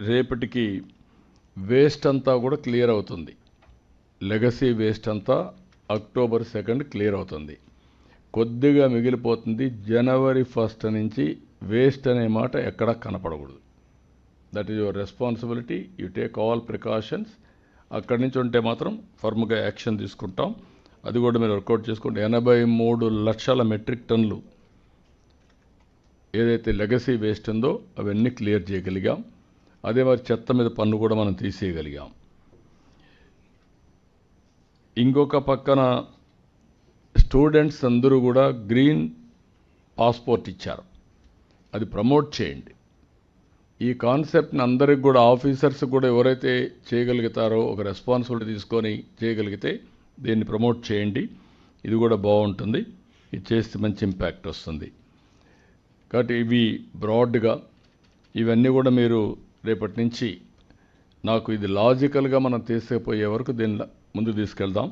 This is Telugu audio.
రేపటికి వేస్ట్ అంతా కూడా క్లియర్ అవుతుంది. లెగసీ వేస్ట్ అంతా అక్టోబర్ సెకండ్ క్లియర్ అవుతుంది. కొద్దిగా మిగిలిపోతుంది జనవరి ఫస్ట్ నుంచి వేస్ట్ అనే మాట ఎక్కడా కనపడకూడదు. That is your responsibility you take all precautions అక్కడి నుంచి ఉంటే మాత్రం ఫర్మ్గా యాక్షన్ తీసుకుంటాం. అది కూడా మీరు వర్కౌట్ చేసుకుంటే ఎనభై మూడు లక్షల మెట్రిక్ టన్నులు ఏదైతే లెగసీ వేస్ట్ ఉందో అవన్నీ క్లియర్ చేయగలిగాం. అదే మరి చెత్త మీద పన్ను కూడా మనం తీసేయగలిగాం. ఇంకొక పక్కన స్టూడెంట్స్ అందరూ కూడా గ్రీన్ పాస్పోర్ట్ ఇచ్చారు. అది ప్రమోట్ చేయండి. ఈ కాన్సెప్ట్ని అందరికి కూడా ఆఫీసర్స్ కూడా ఎవరైతే చేయగలుగుతారో ఒక రెస్పాన్సిబిలిటీ తీసుకొని చేయగలిగితే దీన్ని ప్రమోట్ చేయండి. ఇది కూడా బాగుంటుంది. ఇది చేస్తే మంచి ఇంపాక్ట్ వస్తుంది. కాబట్టి ఇవి బ్రాడ్గా ఇవన్నీ కూడా మీరు రేపటి నుంచి నాకు ఇది లాజికల్గా మనం తీసుకుపోయే వరకు దీన్ని ముందు తీసుకెళ్దాం.